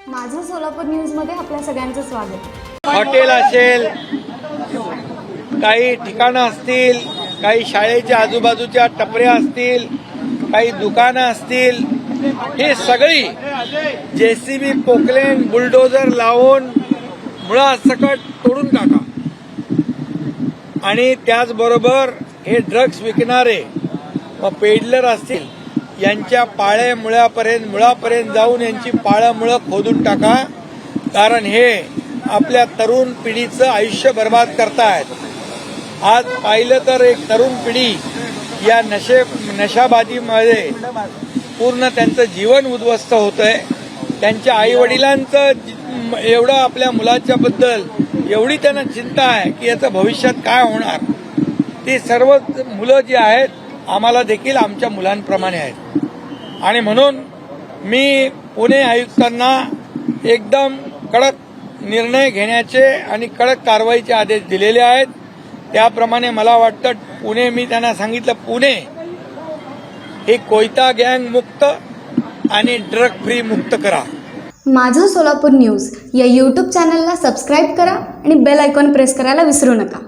सोलापूर न्यूजमध्ये आपल्या सगळ्यांचं स्वागत. हॉटेल असेल काही ठिकाणं असतील काही शाळेच्या आजूबाजूच्या टपऱ्या असतील काही दुकानं असतील हे सगळी जेसीबी पोकलेन बुलडोजर लावून मुळासकट तोडून टाका. आणि त्याचबरोबर हे ड्रग्ज विकणारे व पेडलर असतील यांच्या पाळ्या मुळापर्यंत मुळापर्यंत जाऊन यांची पाळं मुळं खोदून टाका. कारण हे आपल्या तरुण पिढीचं आयुष्य बर्बाद करतायत. आज पाहिलं तर एक तरुण पिढी या नशे नशाबाजीमध्ये पूर्ण त्यांचं जीवन उद्ध्वस्त होतंय. त्यांच्या आई वडिलांचं एवढं आपल्या मुलाच्या बद्दल एवढी त्यांना चिंता आहे की याचं भविष्यात काय होणार. ती सर्व मुलं जी आहेत आम्हाला देखील आमच्या मुलांप्रमाणे आहेत. आणि म्हणून मी पुणे आयुक्तांना एकदम कडक निर्णय घेण्याचे आणि कडक कारवाईचे आदेश दिलेले आहेत. त्याप्रमाणे मला वाटतं पुणे मी त्यांना सांगितलं पुणे हे कोयता गँग मुक्त आणि ड्रग फ्री मुक्त करा. माझं सोलापूर न्यूज या यूट्यूब चॅनलला सबस्क्राईब करा आणि बेल आयकॉन प्रेस करायला विसरू नका.